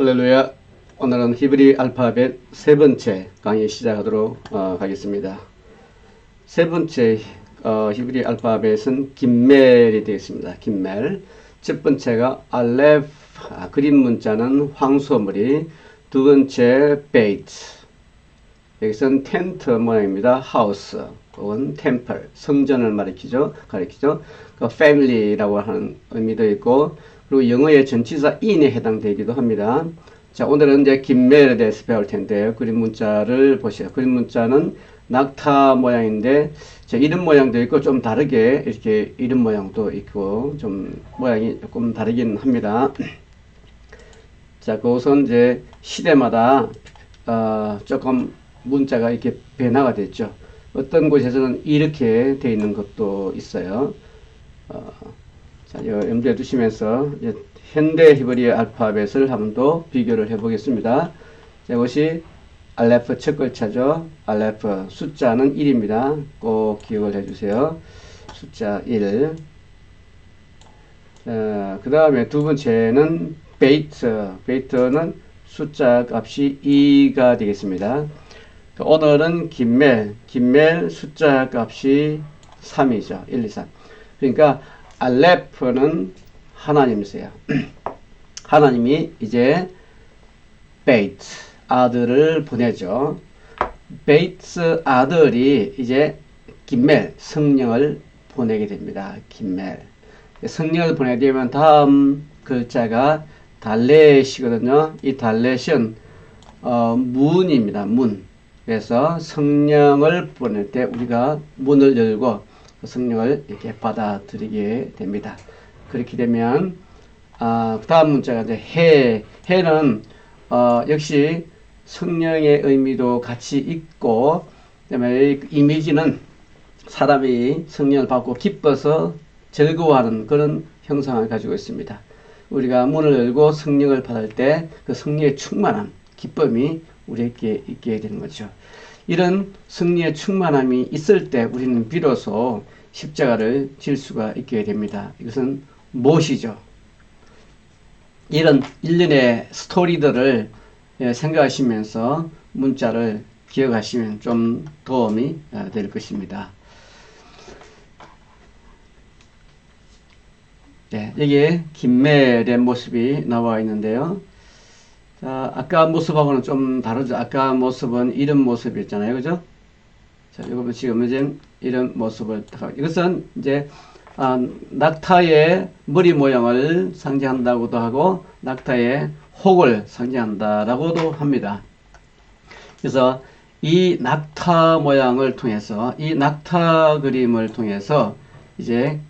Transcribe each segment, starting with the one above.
할렐루야. 오늘은 히브리 알파벳 세 번째 강의 시작하도록 어, 하겠습니다. 세 번째 어, 히브리 알파벳은 김멜이 되겠습니다. 김멜. 첫 번째가 알레프, 아, 그림 문자는 황소머리. 두 번째 베이트. 여기서는 텐트 모양입니다. 하우스 혹은 템플, 성전을 가리키죠. 가리키죠. 그 family라고 하는 의미도 있고 그리고 영어의 전치사 in에 해당되기도 합니다. 자, 오늘은 이제 김멜에 대해서 배울 텐데요. 그림 문자를 보시죠. 그림 문자는 낙타 모양인데 자, 이름 모양도 있고 좀 다르게 이렇게 이름 모양도 있고 좀 모양이 조금 다르긴 합니다. 자, 그것은 이제 시대마다 어, 조금 문자가 이렇게 변화가 됐죠. 어떤 곳에서는 이렇게 돼 있는 것도 있어요. 어, 자, 염두에 두시면서 현대 히브리 알파벳을 한번 더 비교를 해 보겠습니다. 자, 이것이 알레프 첫 글자죠. 알레프 숫자는 1입니다. 꼭 기억을 해 주세요. 숫자 1. 자, 그 다음에 두 번째는 베이트. 베이트는 숫자 값이 2가 되겠습니다. 그 오늘은 김멜, 김멜 숫자 값이 3이죠. 1, 2, 3. 그러니까 알레프는 하나님이세요. 하나님이 이제 베이트 아들을 보내죠. 베이트 아들이 이제 김멜 성령을 보내게 됩니다. 김멜 성령을 보내게 되면 다음 글자가 달렛이거든요. 이 달렛은 어, 문입니다. 문. 그래서 성령을 보낼 때 우리가 문을 열고 그 성령을 이렇게 받아들이게 됩니다. 그렇게 되면 아, 다음 문자가 이제 해. 해는 어, 역시 성령의 의미도 같이 있고 그다음에 이미지는 사람이 성령을 받고 기뻐서 즐거워하는 그런 형상을 가지고 있습니다. 우리가 문을 열고 성령을 받을 때 그 성령의 충만함, 기쁨이 우리에게 있게 되는 거죠. 이런 승리의 충만함이 있을 때 우리는 비로소 십자가를 질 수가 있게 됩니다. 이것은 무엇이죠? 이런 일련의 스토리들을 예, 생각하시면서 문자를 기억하시면 좀 도움이 어, 될 것입니다. 네, 여기에 김멜의 모습이 나와 있는데요. 자, 아까 모습하고는 좀 다르죠. 아까 모습은 이런 모습이었잖아요. 그죠? 자, 이거 지금 이제 이런 모습을, 이것은 이제, 아, 낙타의 머리 모양을 상징한다고도 하고, 낙타의 혹을 상징한다라고도 합니다. 그래서 이 낙타 모양을 통해서, 이 낙타 그림을 통해서 이제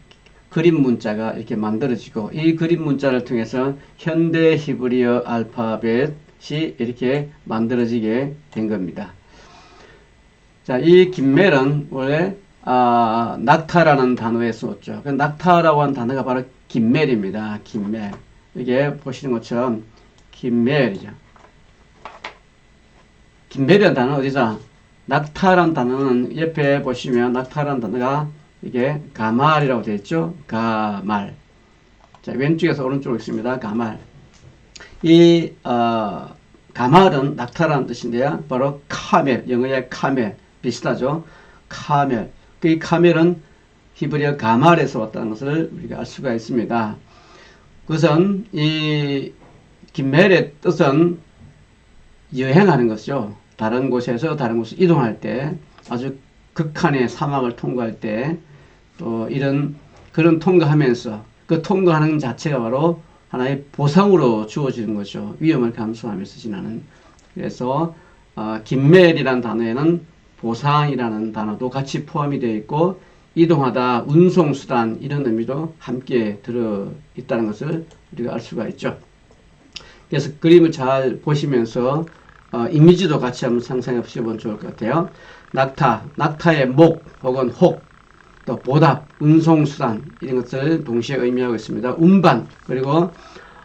그림 문자가 이렇게 만들어지고 이 그림 문자를 통해서 현대 히브리어 알파벳이 이렇게 만들어지게 된 겁니다. 자, 이 김멜은 원래 아, 낙타라는 단어에 쓰었죠. 그 낙타라고 하는 단어가 바로 김멜입니다. 김멜. 이게 보시는 것처럼 김멜이죠. 김멜이라는 단어 어디서? 낙타라는 단어는 옆에 보시면 낙타라는 단어가 이게 가말이라고 되어 있죠. 가말. 자, 왼쪽에서 오른쪽으로 있습니다. 가말. 이, 어, 가말은 낙타라는 뜻인데요. 바로 카멜, 영어의 카멜. 비슷하죠. 카멜. 그이 카멜은 히브리어 가말에서 왔다는 것을 우리가 알 수가 있습니다. 그것은 이 김멜의 뜻은 여행하는 것이죠. 다른 곳에서 다른 곳으로 이동할 때 아주 극한의 사막을 통과할 때 또 이런 그런 통과하면서 그 통과하는 자체가 바로 하나의 보상으로 주어지는 거죠. 위험을 감수하면서 지나는. 그래서 어, 김멜이라는 단어에는 보상이라는 단어도 같이 포함이 되어 있고 이동하다, 운송수단 이런 의미도 함께 들어 있다는 것을 우리가 알 수가 있죠. 그래서 그림을 잘 보시면서 어, 이미지도 같이 한번 상상해 보시면 좋을 것 같아요. 낙타, 낙타의 목 혹은 혹, 또 보답, 운송수단 이런 것을 동시에 의미하고 있습니다. 운반 그리고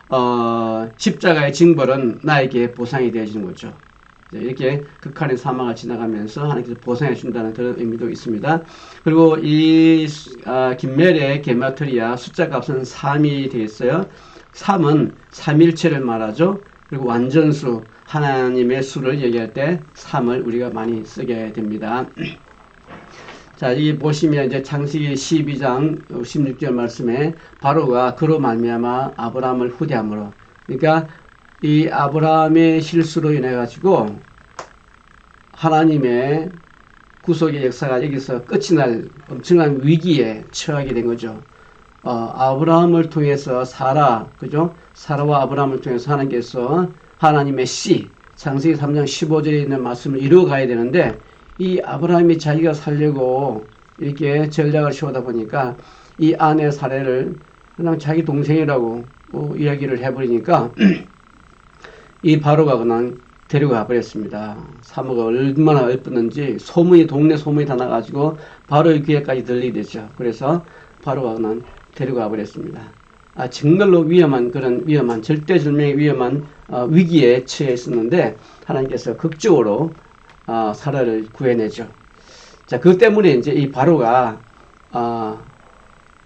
어, 십자가의 징벌은 나에게 보상이 되어지는 거죠. 이렇게 극한의 사망을 지나가면서 하나님께서 보상해 준다는 그런 의미도 있습니다. 그리고 이 아, 김멜의 게마트리아 숫자 값은 3이 되겠어요. 3은 3일체를 말하죠. 그리고 완전수 하나님의 수를 얘기할 때 3을 우리가 많이 쓰게 됩니다. 자, 이 보시면 이제 창세기 12장 16절 말씀에 바로가 그로 말미암아 아브라함을 후대함으로 그러니까 이 아브라함의 실수로 인해 가지고 하나님의 구속의 역사가 여기서 끝이 날 엄청난 위기에 처하게 된 거죠. 어, 아브라함을 통해서 사라, 그죠? 사라와 아브라함을 통해서 하나님께서 하나님의 씨, 창세기 3장 15절에 있는 말씀을 이루어 가야 되는데, 이 아브라함이 자기가 살려고 이렇게 전략을 세우다 보니까 이 아내 사례를 그냥 자기 동생이라고 어, 이야기를 해버리니까 이 바로가 그냥 데려가 버렸습니다. 사모가 얼마나 예쁘는지 소문이 동네 소문이 다 나가지고 바로의 귀에까지 들리게 되죠. 그래서 바로가 그냥 데려가 버렸습니다. 아, 정말로 위험한 그런 위험한 절대절명의 위험한 어, 위기에 처해 있었는데 하나님께서 극적으로 어, 사라를 구해내죠. 자, 그 때문에 이제 이 바로가 어,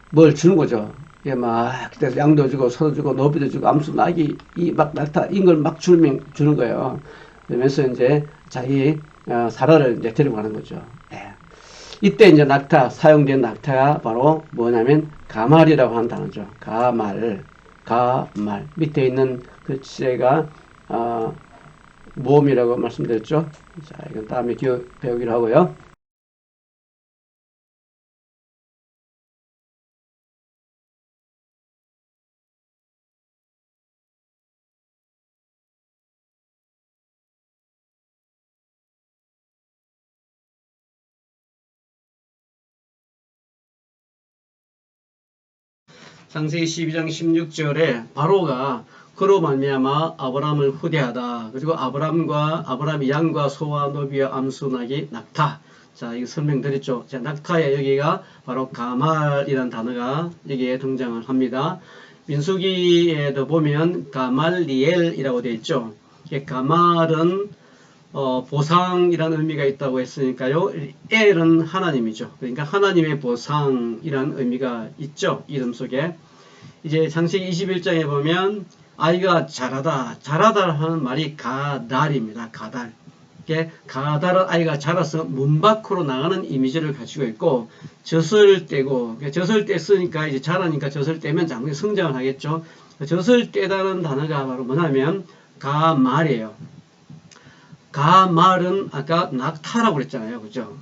뭘 주는 거죠. 예, 막 그래서 양도 주고 소도 주고 노비도 주고 암수 낙이 이 막 낙타 이걸 막 주는 주는 거예요. 그러면서 이제 자기 어, 사라를 이제 데리고 가는 거죠. 예. 이때 이제 낙타 사용된 낙타가 바로 뭐냐면 가말이라고 하는 단어죠. 가말, 가말 밑에 있는 글씨가 어, 모음이라고 말씀드렸죠. 자, 이건 다음에 기억 배우기로 하고요. 창세기 12장 16절에 바로가 그로 말미암아 아브라함을 후대하다. 그리고 아브라함과 아브라함이 양과 소와 노비와 암수 낙이 낙타. 자, 이거 설명드렸죠. 자, 낙타의 여기가 바로 가말이라는 단어가 여기에 등장을 합니다. 민수기에도 보면 가말리엘이라고 되어 있죠. 가말은 어, 보상이라는 의미가 있다고 했으니까요. 엘은 하나님이죠. 그러니까 하나님의 보상이라는 의미가 있죠. 이름 속에. 이제 창세기 21장에 보면 아이가 자라다, 자라다 하는 말이 가달입니다. 가달. 가달은 아이가 자라서 문 밖으로 나가는 이미지를 가지고 있고 젖을 떼고 젖을 뗐으니까 이제 자라니까 젖을 떼면 당연히 성장을 하겠죠. 젖을 떼다는 단어가 바로 뭐냐면 가말이에요. 가말은 아까 낙타라고 그랬잖아요. 그죠?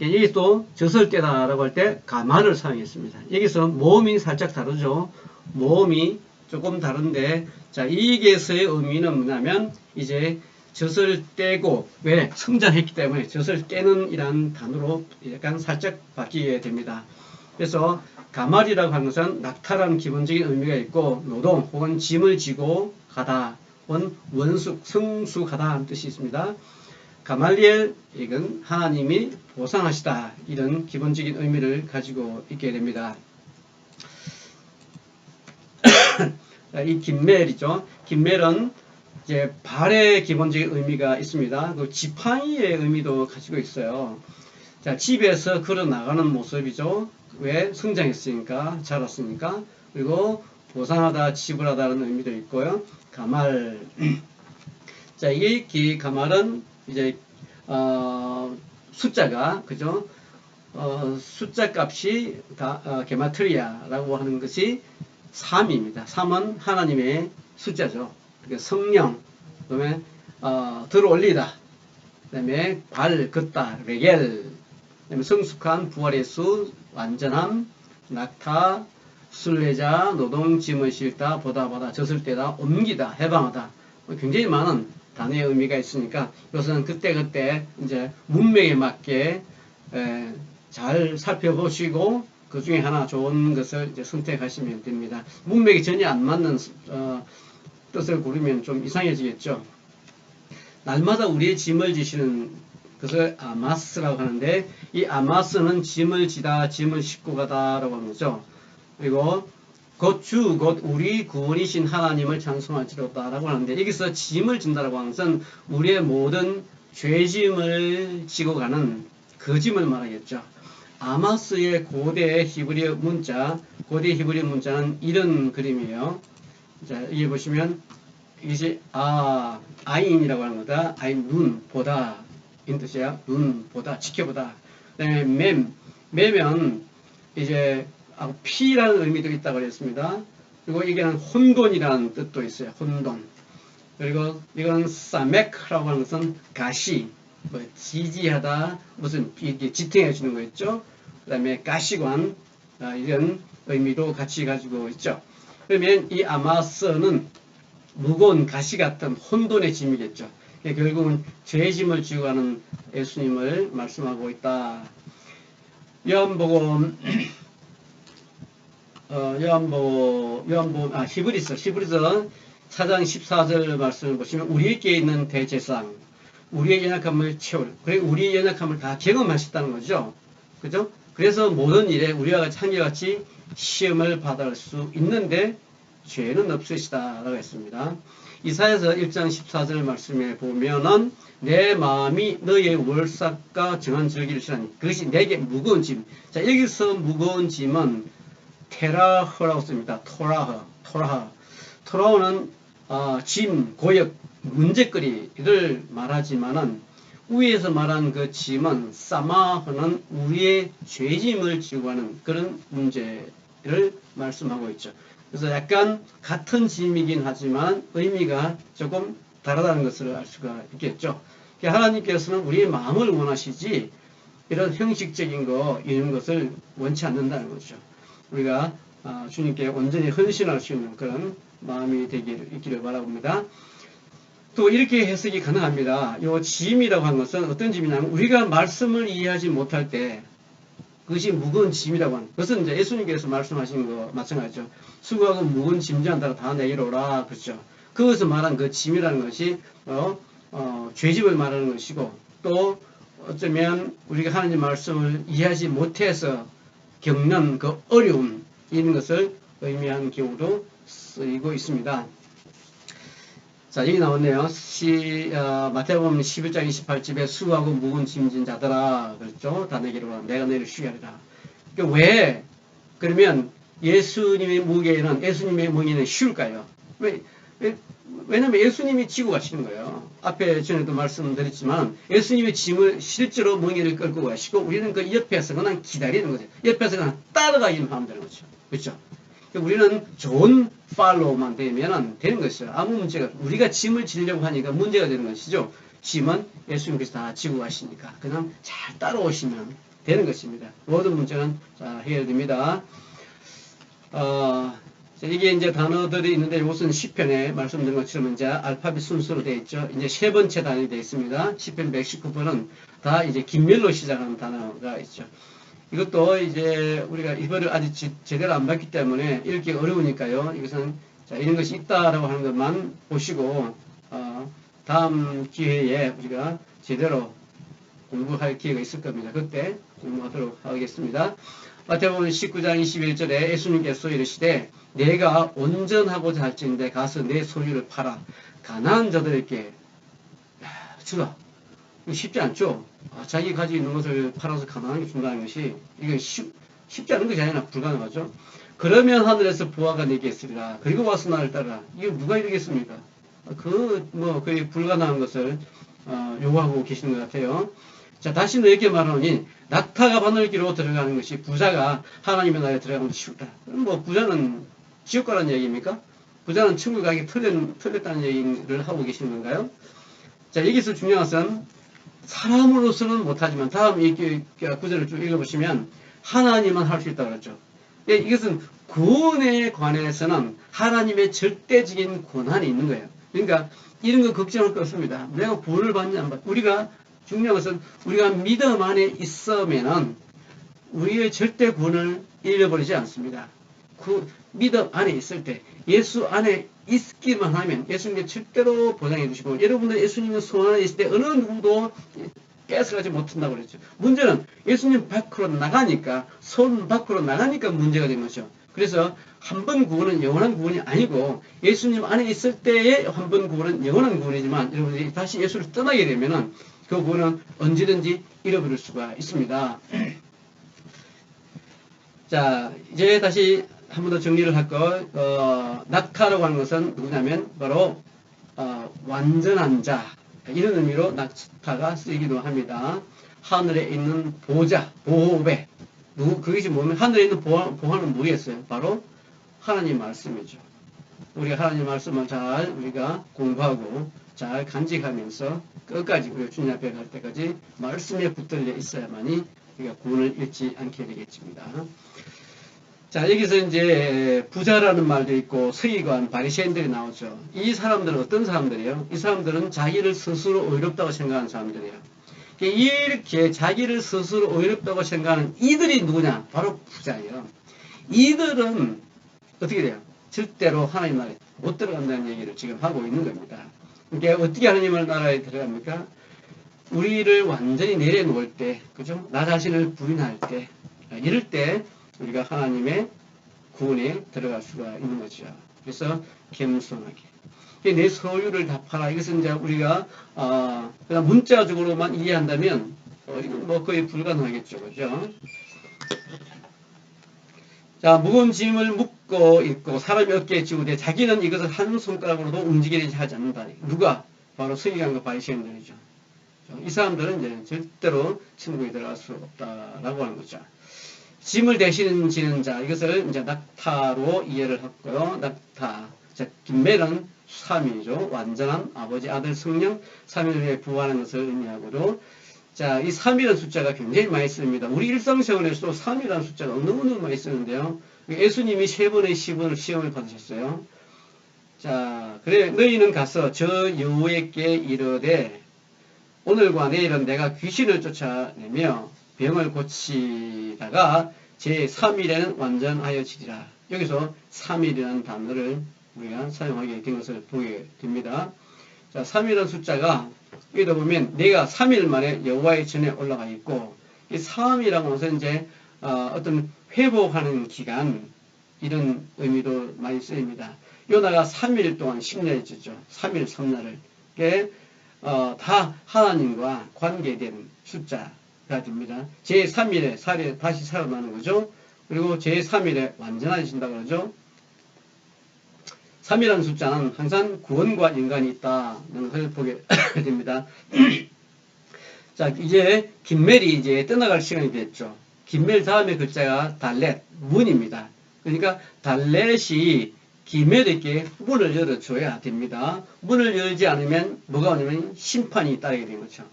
여기 또 젖을 떼다라고 할 때 가말을 사용했습니다. 여기서 모음이 살짝 다르죠. 모음이 조금 다른데 자 이게서의 의미는 뭐냐면 이제 젖을 떼고 왜 성장했기 때문에 젖을 떼는 이란 단어로 약간 살짝 바뀌게 됩니다. 그래서 가말이라고 하는 것은 낙타라는 기본적인 의미가 있고 노동 혹은 짐을 지고 가다 원 원숙 성숙하다 하는 뜻이 있습니다. 가말리엘 이건 하나님이 보상하시다 이런 기본적인 의미를 가지고 있게 됩니다. 이 김멜이죠. 김멜은 이제 발의 기본적인 의미가 있습니다. 그 지팡이의 의미도 가지고 있어요. 자, 집에서 걸어 나가는 모습이죠. 왜 성장했으니까, 자랐으니까. 그리고 보상하다, 지불하다는 의미도 있고요. 가말. 자, 이 가말은 이제 어, 숫자가 그죠? 어, 숫자 값이 다 어, 게마트리아라고 하는 것이 3입니다. 3은 하나님의 숫자죠. 그러니까 성령, 그 다음에 어, 들어 올리다, 그 다음에 발 걷다, 레겔, 그 다음에 성숙한 부활의 수, 완전함, 낙타, 순례자, 노동, 짐을 싣다, 보다 보다, 젖을 때다, 옮기다, 해방하다. 뭐 굉장히 많은 단어의 의미가 있으니까 이것은 그때그때 이제 문명에 맞게 에, 잘 살펴보시고 그 중에 하나 좋은 것을 이제 선택하시면 됩니다. 문맥이 전혀 안 맞는 어, 뜻을 고르면 좀 이상해지겠죠. 날마다 우리의 짐을 지시는 것을 아마스라고 하는데 이 아마스는 짐을 지다, 짐을 싣고 가다라고 하는 거죠. 그리고 곧 주, 곧 우리 구원이신 하나님을 찬송할지로다라고 하는데 여기서 짐을 진다라고 하는 것은 우리의 모든 죄짐을 지고 가는 그 짐을 말하겠죠. 아마스의 고대 히브리 문자, 고대 히브리 문자는 이런 그림이에요. 자, 여기 보시면 이것이 아 아인이라고 하는 거다. 아인 눈 보다 인 뜻이야. 눈 보다 지켜보다. 그 다음에 맴 매면 이제 아, 피라는 의미도 있다고 그랬습니다. 그리고 이게는 혼돈이라는 뜻도 있어요. 혼돈. 그리고 이건 사메크라고 하는 것은 가시, 뭐 지지하다, 무슨 이게 지탱해 주는 거였죠. 그다음에 가시관 아, 이런 의미도 같이 가지고 있죠. 그러면 이 아마스는 무거운 가시 같은 혼돈의 짐이겠죠. 그러니까 결국은 죄의 짐을 지고 가는 예수님을 말씀하고 있다. 요한복음 어, 요한복음 요한복음 아 히브리서 히브리서 4장 14절 말씀을 보시면 우리에게 있는 대제상 우리의 연약함을 채울 그리고 우리의 연약함을 다 경험하셨다는 거죠. 그죠? 그래서 모든 일에 우리와 같이 한결같이 시험을 받을 수 있는데 죄는 없으시다 라고 했습니다. 이사에서 1장 14절 말씀에 보면은 내 마음이 너의 월삭과 정한 절기를 싫어하니 그것이 내게 무거운 짐. 자 여기서 무거운 짐은 테라허라고 씁니다. 토라허, 토라허. 토라허는 어, 짐, 고역, 문제거리를 말하지만은 위에서 말한 그 짐은 사마허는 우리의 죄짐을 지고 하는 그런 문제를 말씀하고 있죠. 그래서 약간 같은 짐이긴 하지만 의미가 조금 다르다는 것을 알 수가 있겠죠. 그러니까 하나님께서는 우리의 마음을 원하시지 이런 형식적인 거 이런 것을 원치 않는다는 거죠. 우리가 아, 주님께 온전히 헌신할 수 있는 그런 마음이 되기를 바라봅니다. 또 이렇게 해석이 가능합니다. 요 짐이라고 하는 것은 어떤 짐이냐면 우리가 말씀을 이해하지 못할 때 그것이 무거운 짐이라고 하는 그것은 이제 예수님께서 말씀하신 거 마찬가지죠. 수고하고 무거운 짐지한다고 다 내게로 오라 그렇죠. 그것을 말한 그 짐이라는 것이 어, 어, 죄집을 말하는 것이고 또 어쩌면 우리가 하나님 말씀을 이해하지 못해서 겪는 그 어려움 이런 것을 의미하는 경우도 쓰이고 있습니다. 자, 여기 나왔네요. 시, 어, 마태복음 11장 28집에 수하고 무거운 짐진 자들아. 그랬죠? 다 내게로 내가 너를 쉬게 하리라. 그러니까 왜, 그러면 예수님의 무게는, 예수님의 무게는 쉬울까요? 왜, 왜, 왜냐면 예수님이 지고 가시는 거예요. 앞에 전에도 말씀드렸지만 예수님의 짐을 실제로 멍에를 끌고 가시고 우리는 그 옆에서 그냥 기다리는 거죠. 옆에서 그냥 따라가기만 하면 되는 거죠. 그렇죠? 우리는 좋은 팔로우만 되면 되는 것이죠. 아무 문제가 우리가 짐을 지려고 하니까 문제가 되는 것이죠. 짐은 예수님께서 다 지고 가시니까 그냥 잘 따라오시면 되는 것입니다. 모든 문제는 자, 해결됩니다. 어, 이게 이제 단어들이 있는데 이것은 시편에 말씀드린 것처럼 이제 알파벳 순서로 되어 있죠. 이제 세 번째 단어이 되어 있습니다. 시편 119번은 다 이제 긴밀로 시작하는 단어가 있죠. 이것도 이제 우리가 이거를 아직 제대로 안 봤기 때문에 읽기 어려우니까요. 이것은 자, 이런 것이 있다라고 하는 것만 보시고 어, 다음 기회에 우리가 제대로 공부할 기회가 있을 겁니다. 그때 공부하도록 하겠습니다. 마태복음 19장 21절에 예수님께서 이르시되 내가 온전하고자 할지인데 가서 내 소유를 팔아 가난한 자들에게 주라. 쉽지 않죠? 아, 자기 가지고 있는 것을 팔아서 가난하게 준다는 것이 이게 쉽, 쉽지 않은 것이 아니라 불가능하죠. 그러면 하늘에서 부하가 내게 있으리라. 그리고 와서 나를 따라. 이게 누가 이러겠습니까? 그, 뭐, 그 불가능한 것을, 어, 요구하고 계시는 것 같아요. 자, 다시 너에게 말하니, 낙타가 바늘기로 들어가는 것이 부자가 하나님의 나라에 들어가면 쉽다. 그럼 뭐, 부자는 지옥 가라는 얘기입니까? 부자는 천국 가기 틀렸, 틀렸다는 얘기를 하고 계시는 건가요? 자, 여기서 중요한 것은 사람으로서는 못하지만 다음 이 구절을 쭉 읽어보시면 하나님은 할 수 있다고 그랬죠. 예, 이것은 구원에 관해서는 하나님의 절대적인 권한이 있는 거예요. 그러니까 이런 거 걱정할 거 없습니다. 내가 구원을 받냐 안 받냐. 우리가 중요한 것은 우리가 믿음 안에 있으면은 우리의 절대 구원을 잃어버리지 않습니다. 그 믿음 안에 있을 때 예수 안에 있기만 하면 예수님께 절대로 보장해 주시고 여러분들 예수님의 손 안에 있을 때 어느 누구도 뺏어가지 못한다고 그랬죠. 문제는 예수님 밖으로 나가니까 손 밖으로 나가니까 문제가 된 거죠. 그래서 한 번 구원은 영원한 구원이 아니고 예수님 안에 있을 때의 한 번 구원은 영원한 구원이지만 여러분들이 다시 예수를 떠나게 되면은 그 구원은 언제든지 잃어버릴 수가 있습니다. 자, 이제 다시 한 번 더 정리를 할 거, 어, 낙타라고 하는 것은 누구냐면 바로 어, 완전한 자 이런 의미로 낙타가 쓰이기도 합니다. 하늘에 있는 보좌, 보호배. 그것이 뭐면 하늘에 있는 보호, 보호는 뭐겠어요? 바로 하나님 말씀이죠. 우리가 하나님 말씀을 잘 우리가 공부하고 잘 간직하면서 끝까지 우리가 주님 앞에 갈 때까지 말씀에 붙들려 있어야만이 우리가 구원을 잃지 않게 되겠습니다. 자 여기서 이제 부자라는 말도 있고 서기관 바리새인들이 나오죠. 이 사람들은 어떤 사람들이에요? 이 사람들은 자기를 스스로 의롭다고 생각하는 사람들이에요. 이렇게 자기를 스스로 의롭다고 생각하는 이들이 누구냐? 바로 부자예요. 이들은 어떻게 돼요? 절대로 하나님 나라에 못 들어간다는 얘기를 지금 하고 있는 겁니다. 그러니까 어떻게 하나님의 나라에 들어갑니까? 우리를 완전히 내려놓을 때, 그죠? 나 자신을 부인할 때, 이럴 때 우리가 하나님의 구원에 들어갈 수가 있는 거죠. 그래서 겸손하게. 내 소유를 다 팔아. 이것은 이제 우리가 어, 그냥 문자적으로만 이해한다면 어, 이건 뭐 거의 불가능하겠죠, 그죠? 자, 무거운 짐을 묶고 있고 사람이 어깨에 지고 돼 자기는 이것을 한 손가락으로도 움직이지 하지 않는다. 누가? 바로 서기관과 바리새인들이죠. 이 사람들은 이제 절대로 천국에 들어갈 수 없다라고 하는 거죠. 짐을 대신 지는 자 이것을 이제 낙타로 이해를 했고요. 낙타. 자, 김멜은 삼위죠. 완전한 아버지, 아들, 성령, 삼위를 부하는 것을 의미하고도 자, 이 3이라는 숫자가 굉장히 많이 씁니다. 우리 일상생활에서도 3이라는 숫자가 너무너무 많이 쓰는데요. 예수님이 세 번의 시번을 시험을 받으셨어요. 자, 그래, 너희는 가서 저 여호에게 이르되 오늘과 내일은 내가 귀신을 쫓아내며 병을 고치다가 제 3일에는 완전하여지리라. 여기서 3일이라는 단어를 우리가 사용하게 된 것을 보게 됩니다. 자, 3일이라는 숫자가 여기다 보면 내가 3일 만에 여호와의 전에 올라가 있고 이 3이라고 해서 이제 어, 떤 회복하는 기간 이런 의미도 많이 쓰입니다. 요나가 3일 동안 10년이 지죠. 3일 3날을. 게 어, 다 하나님과 관계된 숫자 가 됩니다. 제3일에 살에 다시 살아나는 거죠. 그리고 제3일에 완전해진다 그러죠. 3이라는 숫자는 항상 구원과 인간이 있다는 것을 보게 됩니다. 자, 이제 김멜이 이제 떠나갈 시간이 됐죠. 김멜 다음에 글자가 달렛, 문입니다. 그러니까 달렛이 김멜에게 문을 열어줘야 됩니다. 문을 열지 않으면 뭐가 오냐면 심판이 따르게 된 거죠.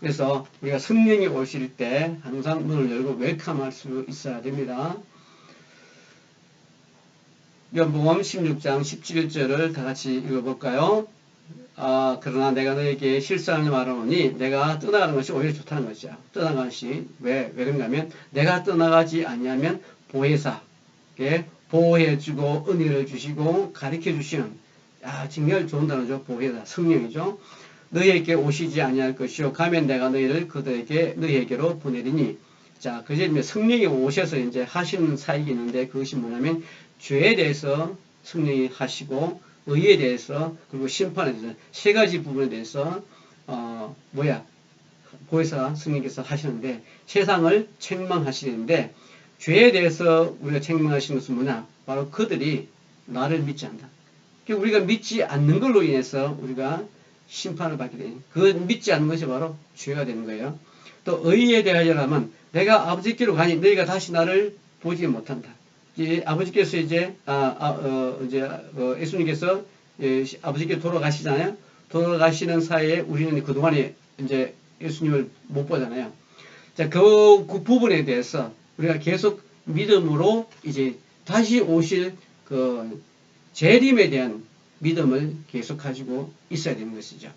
그래서 우리가 성령이 오실 때 항상 문을 열고 웰컴할 수 있어야 됩니다. 연봉음 16장 17절을 다 같이 읽어볼까요? 아, 그러나 내가 너에게 실상을 말하노니 내가 떠나가는 것이 오히려 좋다는 것이야. 떠나가는 것이 왜, 왜 그런가 하면 내가 떠나가지 아니하면 보혜사께 보호해주고 은혜를 주시고 가르쳐 주시는 아, 정말 좋은 단어죠. 보혜사, 성령이죠. 너희에게 오시지 아니할 것이요. 가면 내가 너희를 그들에게 너희에게로 보내리니 자, 그제 성령이 오셔서 이제 하시는 사역이 있는데 그것이 뭐냐면 죄에 대해서 승리이 하시고 의에 대해서 그리고 심판에 대해서 세 가지 부분에 대해서 어 뭐야 보혜사 승리께서 하시는데 세상을 책망하시는데 죄에 대해서 우리가 책망하시는 것은 뭐냐 바로 그들이 나를 믿지 않다. 그러니까 우리가 믿지 않는 걸로 인해서 우리가 심판을 받게 되니 그 믿지 않는 것이 바로 죄가 되는 거예요. 또 의에 대하여라면 내가 아버지께로 가니 너희가 다시 나를 보지 못한다. 이제 아버지께서 이제 아, 아 어, 이제 어, 예수님께서 예, 아버지께 돌아가시잖아요. 돌아가시는 사이에 우리는 그 동안에 이제 예수님을 못 보잖아요. 자, 그, 그 부분에 대해서 우리가 계속 믿음으로 이제 다시 오실 그 재림에 대한 믿음을 계속 가지고 있어야 되는 것이죠.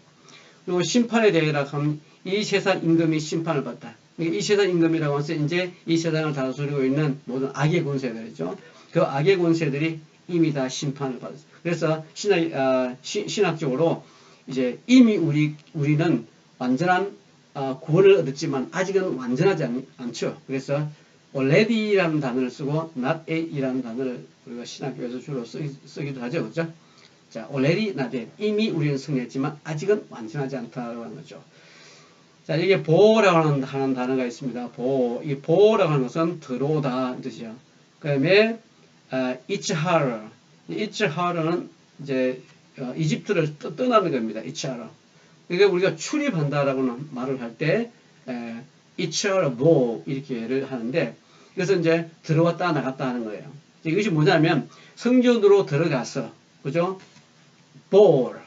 그리고 심판에 대해라 하면 이 세상 임금이 심판을 받다. 이 세상 임금이라고 해서 이제 이 세상을 다스리고 있는 모든 악의 권세들이죠. 그 악의 권세들이 이미 다 심판을 받았어요. 그래서 신학, 어, 시, 신학적으로 이제 이미 우리, 우리는 완전한 어, 구원을 얻었지만 아직은 완전하지 않, 않죠. 그래서 already라는 단어를 쓰고 not a이라는 단어를 우리가 신학교에서 주로 쓰, 쓰기도 하죠. 그렇죠? 자, already not yet. 이미 우리는 승리했지만 아직은 완전하지 않다고 하는 거죠. 자, 이게 보호라고 하는, 단어가 있습니다. 보호. 이 보호라고 하는 것은 들어오다 뜻이죠. 그 다음에, harder. it's harder는 이제, 어, 이집트를 떠, 떠나는 겁니다. 이치하러. 그러니까 우리가 출입한다라고는 말을 할 때 이치하러 이렇게를 하는데 그래서 이제 들어왔다 나갔다 하는 거예요. 이것이 뭐냐면 성전으로 들어가서 그죠? 볼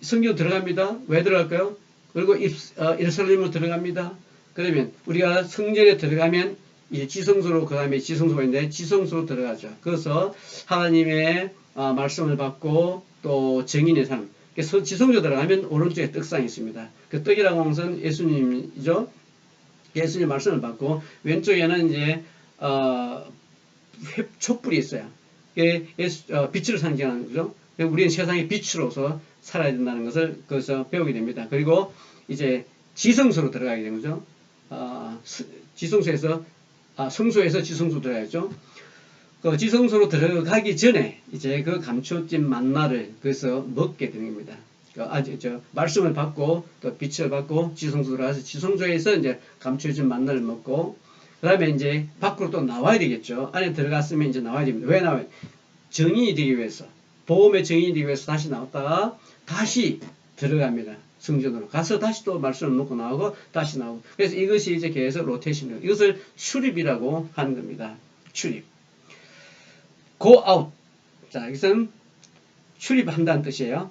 성전 들어갑니다. 왜 들어갈까요? 그리고 입, 어, 예루살렘으로 들어갑니다. 그러면 우리가 성전에 들어가면 이제 지성소로 그 다음에 지성소가 있는데 지성소로 들어가죠. 그래서 하나님의 어, 말씀을 받고 또 정인의 삶. 그래서 지성소 들어가면 오른쪽에 떡상이 있습니다. 그 떡이라고 하는 것은 예수님이죠. 예수님 말씀을 받고 왼쪽에는 이제 어, 회- 촛불이 있어요. 빛을 상징하는 거죠. 그래서 우리는 세상의 빛으로서 살아야 된다는 것을 거기서 배우게 됩니다. 그리고 이제 지성소로 들어가게 되는 거죠. 어, 스- 지성소에서 아, 성소에서 지성소 들어가야죠. 그 지성소로 들어가기 전에 이제 그 감추어진 만나를 거기서 먹게 되는 겁니다. 그 아주 저 말씀을 받고 또 빛을 받고 지성소 들어가서 지성소에서 이제 감추어진 만나를 먹고 그 다음에 이제 밖으로 또 나와야 되겠죠. 안에 들어갔으면 이제 나와야 됩니다. 왜 나와요? 정인이 되기 위해서 보험의 정인이 되기 위해서 다시 나왔다가 다시 들어갑니다. 성전으로 가서 다시 또 말씀을 먹고 나오고 다시 나오고 그래서 이것이 이제 계속 로테이션이에요. 이것을 출입이라고 하는 겁니다. 출입. go out. 자, 이것은 출입한다는 뜻이에요.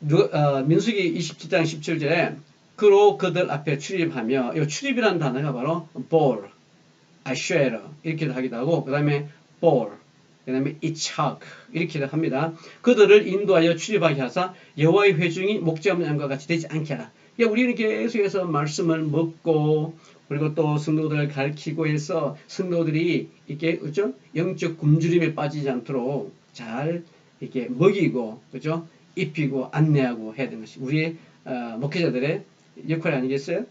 누- 어, 민수기 27장 17절에 그로 그들 앞에 출입하며 이 출입이라는 단어가 바로 ball, asher 이렇게도 하기도 하고 그 다음에 ball, 그 다음에 이착 이렇게도 합니다. 그들을 인도하여 출입하게 하사 여호와의 회중이 목재 없는 양과 같이 되지 않게 하라. 그러니까 우리는 계속해서 말씀을 먹고 그리고 또 성도들을 가르치고 해서 성도들이 이렇게 그죠 영적 굶주림에 빠지지 않도록 잘 이렇게 먹이고 그죠 입히고 안내하고 해야 되는 것이 우리의 어, 목회자들의 역할이 아니겠어요?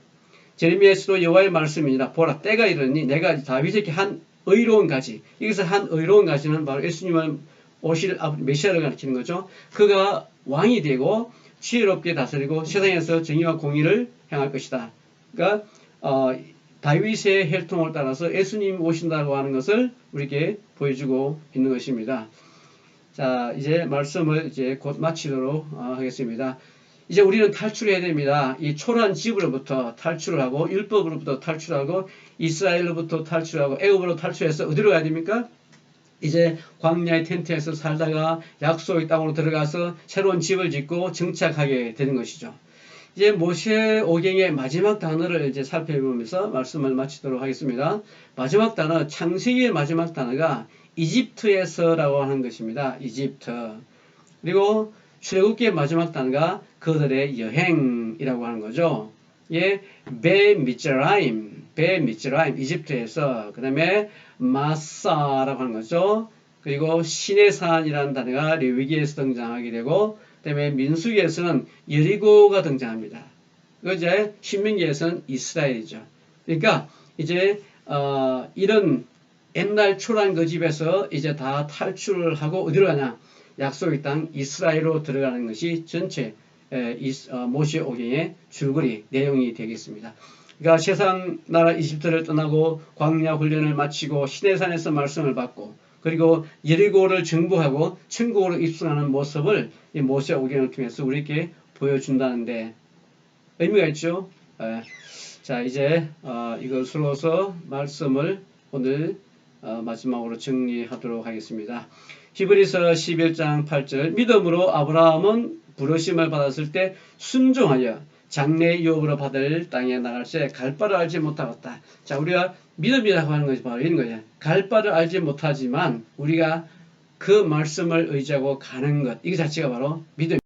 제레미야에서도 여호와의 말씀이니라 보라 때가 이르니 내가 다윗에게 한 의로운 가지 여기서 한 의로운 가지는 바로 예수님을 오실 아- 메시아를 가리키는 거죠. 그가 왕이 되고 지혜롭게 다스리고 세상에서 정의와 공의를 행할 것이다. 그러니까 어, 다윗의 혈통을 따라서 예수님 오신다고 하는 것을 우리에게 보여주고 있는 것입니다. 자, 이제 말씀을 이제 곧 마치도록 어, 하겠습니다. 이제 우리는 탈출해야 됩니다. 이 초란 집으로부터 탈출을 하고 율법으로부터 탈출하고 이스라엘로부터 탈출하고 애굽으로 탈출해서 어디로 가야 됩니까? 이제 광야의 텐트에서 살다가 약속의 땅으로 들어가서 새로운 집을 짓고 정착하게 되는 것이죠. 이제 모세 오경의 마지막 단어를 이제 살펴보면서 말씀을 마치도록 하겠습니다. 마지막 단어, 창세기의 마지막 단어가 이집트에서라고 하는 것입니다. 이집트. 그리고 출애굽기의 마지막 단어가 그들의 여행이라고 하는 거죠. 예, 베 미츠라임, 베 미츠라임, 이집트에서 그 다음에 마사라고 하는 거죠. 그리고 시내산이라는 단어가 레위기에서 등장하게 되고 그다음에 민수기에서는 여리고가 등장합니다. 그 이제 신명기에서는 이스라엘이죠. 그러니까 이제 어, 이런 옛날 초란 그 집에서 이제 다 탈출을 하고 어디로 가냐? 약속의 땅 이스라엘로 들어가는 것이 전체 어, 모세 오경의 줄거리 내용이 되겠습니다. 그러니까 세상 나라 이집트를 떠나고 광야 훈련을 마치고 시내산에서 말씀을 받고 그리고 예리고를 정복하고 천국으로 입성하는 모습을 이 모세 오경을 통해서 우리에게 보여준다는데 의미가 있죠. 에, 자 이제 어, 이것으로서 말씀을 오늘 어, 마지막으로 정리하도록 하겠습니다. 히브리서 11장 8절 믿음으로 아브라함은 부르심을 받았을 때 순종하여 장래 유업으로 받을 땅에 나갈 때갈 바를 알지 못하였다. 자 우리가 믿음이라고 하는 것이 바로 이런 거예요. 갈 바를 알지 못하지만 우리가 그 말씀을 의지하고 가는 것, 이 자체가 바로 믿음.